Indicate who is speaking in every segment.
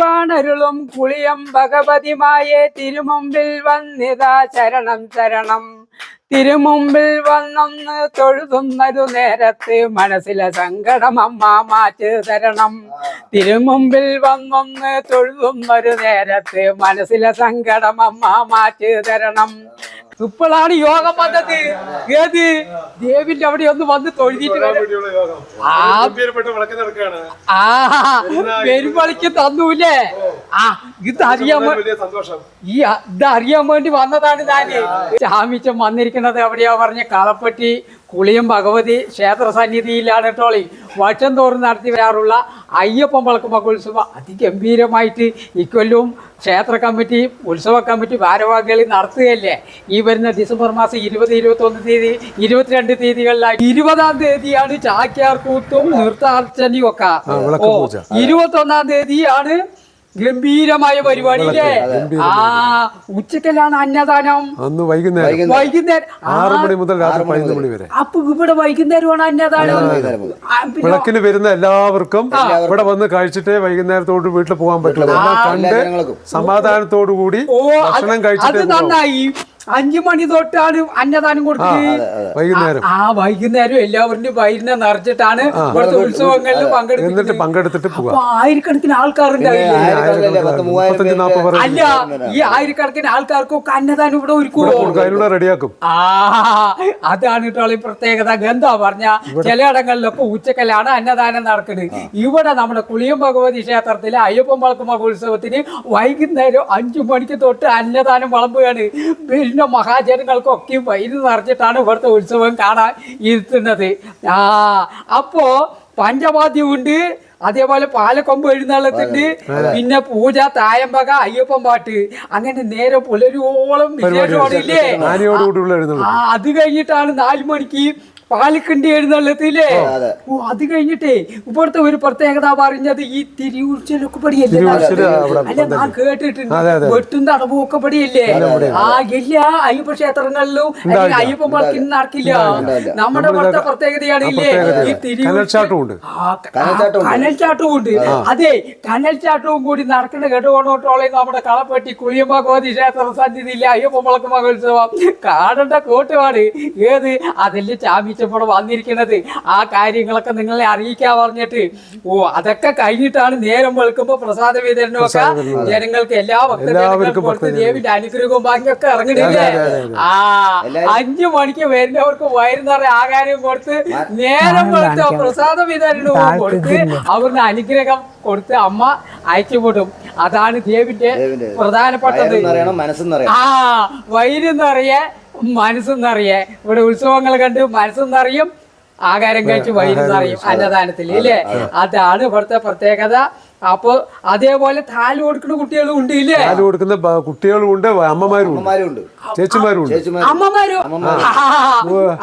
Speaker 1: വാണരുളും കുളിയം ഭഗവതിമായെ തിരുമുമ്പിൽ വന്നിതാ ചരണം ചരണം തിരുമുമ്പിൽ വന്നൊന്ന് തൊഴുതുന്നൊരു നേരത്ത് മനസ്സിലെ സങ്കടം അമ്മ മാറ്റി തരണം. തിരുമുമ്പിൽ വന്നൊന്ന് തൊഴുതുന്നൊരു നേരത്ത് മനസ്സിലെ സങ്കടം അമ്മ മാറ്റി തരണം. ഇപ്പോഴാണ് യോഗം വന്നത്. ഏത്? ദേവിന്റെ അവിടെ ഒന്ന് വന്ന് തൊഴുതിട്ട്. ആ.
Speaker 2: പെരുമളിക്ക് നടക്കുകയാണ്.
Speaker 1: ആ പെരുമ്പളിക്ക് തന്നൂലേ ആ ഇത് അറിയാൻ ഈ ഇത് അറിയാൻ വേണ്ടി വന്നതാണ് ഞാൻ. ചാമിച്ചം വന്നിരിക്കുന്നത് എവിടെയാ പറഞ്ഞ കളപ്പട്ടി കുളിയം ഭഗവതി ക്ഷേത്ര സന്നിധിയിലാണ് കേട്ടോ വർഷം തോറും നടത്തി വരാറുള്ള അയ്യപ്പൻ വിളക്ക് മഹോത്സവം. അതിഗംഭീരമായിട്ട് ഇക്കൊല്ലവും ക്ഷേത്ര കമ്മിറ്റി ഉത്സവ കമ്മിറ്റി ഭാരവാഹികളിൽ നടത്തുകയല്ലേ? ഈ വരുന്ന ഡിസംബർ മാസം ഇരുപത് ഇരുപത്തൊന്ന് തീയതി ഇരുപത്തിരണ്ട് തീയതികളിലായി ഇരുപതാം തീയതിയാണ് ചാക്യാർ കൂത്തും നൃത്താർച്ചനയും ഒക്കെ. ഇരുപത്തൊന്നാം തീയതിയാണ് ഗംഭീരമായ പരിപാടി അല്ലേ ആ ഉച്ചക്കല്ലാണ് അന്നദാനം.
Speaker 3: അന്ന് വൈകുന്നേരം.
Speaker 1: വൈകുന്നേരം.
Speaker 3: ആറ് മണി മുതൽ രാത്രി പതിനൊന്ന് മണി വരെ.
Speaker 1: അപ്പൊ ഇവിടെ വൈകുന്നേരമാണ് അന്നദാനം.
Speaker 3: വിളക്കിന് വരുന്ന എല്ലാവർക്കും ഇവിടെ വന്ന് കഴിച്ചിട്ടേ വൈകുന്നേരത്തോട് വീട്ടിൽ പോകാൻ പറ്റുള്ളൂ. കണ്ട് സമാധാനത്തോടു കൂടി ഭക്ഷണം കഴിച്ചിട്ട്
Speaker 1: നന്നായി. അഞ്ചു മണി തൊട്ടാണ് അന്നദാനം കൊടുക്കുന്നത്
Speaker 3: വൈകുന്നേരം.
Speaker 1: ആ വൈകുന്നേരം എല്ലാവരുടെയും വയറിനെ നിറച്ചിട്ടാണ് ഇവിടുത്തെ ഉത്സവങ്ങളിൽ പങ്കെടുത്തിട്ട്
Speaker 3: പങ്കെടുത്തിട്ട്
Speaker 1: അപ്പൊ ആയിരക്കണക്കിന്
Speaker 4: പേര്.
Speaker 1: അല്ല ഈ ആയിരക്കണക്കിന് ആൾക്കാർക്കൊക്കെ അന്നദാനം ഇവിടെ ഒരുക്കുമോ
Speaker 3: റെഡിയാക്കും.
Speaker 1: ആ അതാണ് കേട്ടോ ഈ പ്രത്യേകത. എന്താ പറഞ്ഞ ചിലയിടങ്ങളിലൊക്കെ ഉച്ചക്കലാണ് അന്നദാനം നടക്കുന്നത് ഇവിടെ നമ്മുടെ കുളിയം ഭഗവതി ക്ഷേത്രത്തിലെ അയ്യപ്പൻ വിളക്ക് ഉത്സവത്തിന് വൈകുന്നേരം അഞ്ചു മണിക്ക് തൊട്ട് അന്നദാനം വിളമ്പുകയാണ്. വരുന്ന മഹാജനങ്ങൾക്കൊക്കെ വൈദ്യുതി നിറഞ്ഞിട്ടാണ് ഇവിടുത്തെ ഉത്സവം കാണാൻ ഇരുത്തുന്നത് ആ അപ്പോ പഞ്ചവാദ്യമുണ്ട് അതേപോലെ പാലക്കൊമ്പ് എഴുന്നള്ളത്തുണ്ട് പിന്നെ പൂജ തായമ്പക അയ്യപ്പൻ പാട്ട് അങ്ങനെ നേരെ പുലരുവോളം വിശേഷമാണ് ഇല്ലേ അത് കഴിഞ്ഞിട്ടാണ് നാലു മണിക്ക് പാലിക്കണ്ടി എഴുന്നള്ളത്തില്ലേ. ഓ അത്. കഴിഞ്ഞിട്ടേ ഇവിടുത്തെ ഒരു പ്രത്യേകത പറഞ്ഞത് ഈ തിരിയൂർച്ചലൊക്കെ പടിയല്ലേ അല്ല ഞാൻ കേട്ടിട്ടുണ്ട്. വെട്ടും തടവുമൊക്കെ പടിയല്ലേ? ആ എല്ലാ അയ്യപ്പ ക്ഷേത്രങ്ങളിലും അയ്യപ്പ അയ്യപ്പൻ നടക്കില്ല. നമ്മുടെ ഇവിടുത്തെ പ്രത്യേകതയാണ്. ഇല്ലേ ഈ
Speaker 3: കനൽച്ചാട്ടവും ഉണ്ട്.
Speaker 1: കനൽച്ചാട്ടവും ഉണ്ട്. അതെ കനൽച്ചാട്ടവും കൂടി നടക്കുന്ന കേട്ടുകൊണ്ടോട്ടോളെ നമ്മുടെ കളപ്പെട്ടി കുളിയമ്മ ഗോതി ക്ഷേത്ര സന്നിധിയില്ല അയ്യപ്പ മഹോത്സവം. കോട്ടുപാട്. ഏത്? ഏത് അതിൽ ചാമിച്ചപ്പോൾ വന്നിരിക്കുന്നത് ആ കാര്യങ്ങളൊക്കെ നിങ്ങളെ അറിയിക്കാൻ പറഞ്ഞിട്ട്. ഓ അതൊക്കെ കഴിഞ്ഞിട്ടാണ് നേരം വെളുക്കുമ്പോ പ്രസാദ വിതരണമൊക്കെ ജനങ്ങൾക്ക് എല്ലാ ഭക്തജനങ്ങൾക്കും ദേവിന്റെ അനുഗ്രഹവും ബാക്കിയൊക്കെ ഇറങ്ങണില്ലേ ആ അഞ്ചു മണിക്ക് വരുന്നവർക്ക് വൈകുന്നേരം ആകാരവും കൊടുത്ത് നേരം വെളുത്ത പ്രസാദ വിതരണവും കൊടുത്ത് അവരുടെ അനുഗ്രഹം കൊടുത്ത് അമ്മ അയച്ചുവിടും. അതാണ് ദേവിന്റെ. പ്രധാനപ്പെട്ടത്. ആ വൈരുന്നറിയെ മനസ്സെന്നറിയെ. ഇവിടെ ഉത്സവങ്ങൾ കണ്ട് മനസ്സെന്നറിയും ആകാരം കഴിച്ച് വൈകുന്നറിയും അന്നദാനത്തിൽ ഇല്ലേ? അതാണ് ഇവിടുത്തെ പ്രത്യേകത. അപ്പൊ അതേപോലെ താൽ കൊടുക്കുന്ന കുട്ടികളും ഉണ്ട് ഇല്ലേ
Speaker 3: പാൽ കൊടുക്കുന്ന കുട്ടികളും ഉണ്ട് അമ്മമാരും ഉണ്ട്. ചേച്ചിമാരും ഉണ്ട്.
Speaker 1: അമ്മമാരും?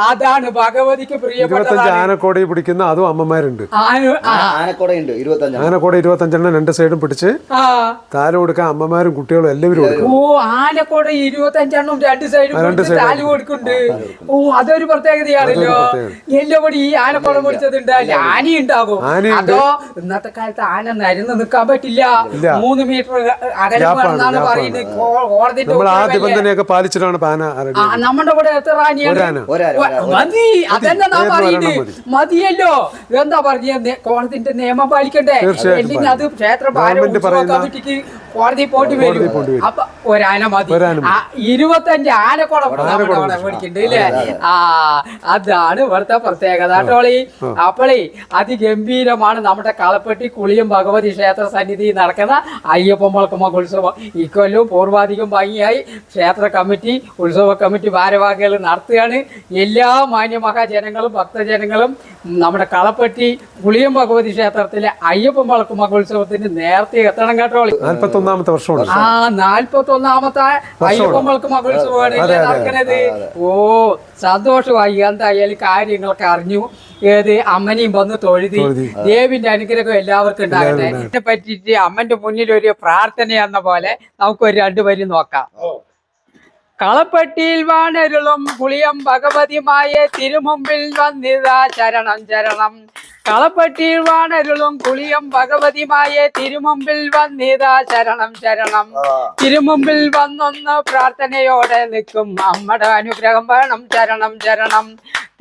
Speaker 1: അതാണ് ഭഗവതിക്ക് പ്രിയപ്പെട്ട
Speaker 3: ഇരുപത്തഞ്ച് ആനക്കോടി പിടിക്കുന്ന അതും അമ്മമാരുണ്ട്.
Speaker 1: ആനക്കോടെ
Speaker 4: ആനക്കുടയുണ്ട്
Speaker 3: ആനക്കോടി ഇരുപത്തഞ്ചെണ്ണം രണ്ട് സൈഡും പിടിച്ച്. താൽ കൊടുക്കാൻ അമ്മമാരും കുട്ടികളും എല്ലാവരും
Speaker 1: ഓ ആനക്കോടെ ഇരുപത്തഞ്ചെണ്ണം രണ്ട് സൈഡും രണ്ട് താലി കൊടുക്കുന്നുണ്ട്. ഓ അതൊരു പ്രത്യേകതയാണല്ലോ. എല്ലാവരും ഈ ആനക്കോട പിടിച്ചത് ഉണ്ടാവില്ല
Speaker 3: ആനയുണ്ടാകും.
Speaker 1: അതോ ഇന്നത്തെ കാലത്ത് ആന നിരന്ന് നിൽക്കാൻ പറ്റില്ല. മൂന്ന് മീറ്റർ അകലം വേണമെന്നാണ് പറയുന്നത്. കോടതിന്റെ
Speaker 3: ആ നിബന്ധനയൊക്കെ പാലിച്ചിട്ടാണ് പാന
Speaker 1: ആ, നമ്മുടെ ഇവിടെ എത്ര മതി. അതന്നെ നാം പറയുന്നത്? മതിയല്ലോ. എന്താ പറഞ്ഞ കോടതിന്റെ നിയമം പാലിക്കണ്ടേ? അല്ലെങ്കിൽ അത് ക്ഷേത്ര കമ്മിറ്റിക്ക് കോടതി പോയിട്ട് വരും. അപ്പൊ ഒരാന മതി.
Speaker 3: ഒരാന മതി.
Speaker 1: ആ, ഇരുപത്തഞ്ച് ആനക്കുട മേടിക്കണ്ട് ഇല്ലേ? ആ അതാണ് ഇവിടുത്തെ പ്രത്യേകത. കേട്ടോളി അപ്പളി അതിഗംഭീരമാണ് നമ്മുടെ കളപ്പെട്ടി കുളിയും ഭഗവതി ക്ഷേത്ര സന്നിധി നടക്കുന്ന അയ്യപ്പൻ മുളക്കുമ ഉത്സവം. ഇക്കൊല്ലവും പൂർവാധികം ഭംഗിയായി ക്ഷേത്ര കമ്മിറ്റി ഉത്സവ കമ്മിറ്റി ഭാരവാഹികൾ നടത്തുകയാണ്. എല്ലാ മാന്യമഹാജനങ്ങളും ഭക്തജനങ്ങളും നമ്മുടെ കളപ്പെട്ടി കുളിയം ഭഗവതി ക്ഷേത്രത്തിലെ അയ്യപ്പൻ വിളക്ക് ഉത്സവത്തിന് നേരത്തെ എത്തണം കേട്ടോളി
Speaker 3: ഒന്നാമത്തെ വർഷമാണ്.
Speaker 1: ആ നാൽപ്പത്തി ഒന്നാമത്തെ അയ്യപ്പൻ വിളക്ക് മഹോത്സവമാണ് ഇല്ലേ? ഓ സന്തോഷമായി. എന്തായാലും കാര്യങ്ങളൊക്കെ അറിഞ്ഞു. ഏത് അമ്മനെയും വന്ന് തൊഴുതി. ദേവിന്റെ അനുഗ്രഹം എല്ലാവർക്കും ഉണ്ടാകട്ടെ. ഇതിനെ പറ്റിയിട്ട് അമ്മന്റെ മുന്നിൽ ഒരു പ്രാർത്ഥന എന്ന പോലെ നമുക്ക് ഒരു രണ്ടുപേരും നോക്കാം. കളപ്പെട്ടിയിൽ വാണരുളും പുളിയം ഭഗവതിമായ തിരുമുമ്പിൽ വന്നിതാ ചരണം ചരണം. കളപ്പട്ടിയിൽ വാണരുളും കുളിയം ഭഗവതിമായ തിരുമുമ്പിൽ വന്നിതാ ശരണം ശരണം. തിരുമുമ്പിൽ വന്നൊന്ന് പ്രാർത്ഥനയോടെ നിൽക്കും. അമ്മയുടെ അനുഗ്രഹം വേണം ശരണം ശരണം.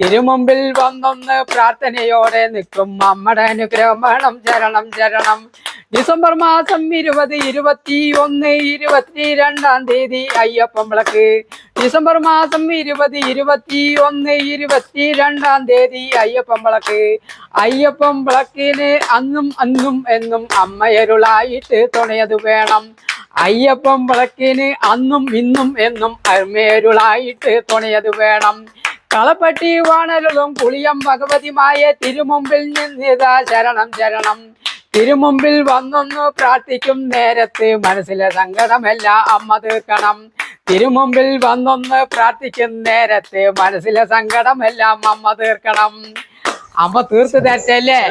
Speaker 1: തിരുമുമ്പിൽ വന്നൊന്ന് പ്രാർത്ഥനയോടെ നിൽക്കും. അമ്മയുടെ അനുഗ്രഹം വേണം ശരണം ശരണം. ഡിസംബർ മാസം ഇരുപത് ഇരുപത്തി ഒന്ന് ഇരുപത്തി രണ്ടാം തീയതി അയ്യപ്പൻ വിളക്ക്. ഡിസംബർ മാസം ഇരുപത് ഇരുപത്തി ഒന്ന് ഇരുപത്തി രണ്ടാം തീയതി അയ്യപ്പൻ വിളക്ക്. അയ്യപ്പൻ വിളക്കിന് അന്നും അന്നും എന്നും അമ്മയരുളായിട്ട് തുണയത് വേണം. അയ്യപ്പൻ വിളക്കിന് അന്നും ഇന്നും എന്നും അമ്മയരുളായിട്ട് തുണയത് വേണം. കളപ്പട്ടി വാണലുകളും പുളിയം ഭഗവതിമായ തിരുമുമ്പിൽ നിന്നിതാ ശരണം ശരണം. തിരുമുമ്പിൽ വന്നൊന്ന് പ്രാർത്ഥിക്കും നേരത്ത് മനസ്സിലെ സങ്കടമല്ല അമ്മ തീർക്കണം. തിരുമുമ്പിൽ വന്നൊന്ന് പ്രാർത്ഥിക്കും നേരത്ത് മനസ്സിലെ സങ്കടമെല്ലാം അമ്മ തീർക്കണം. അമ്മ തീർത്ത് തരട്ടല്ലേ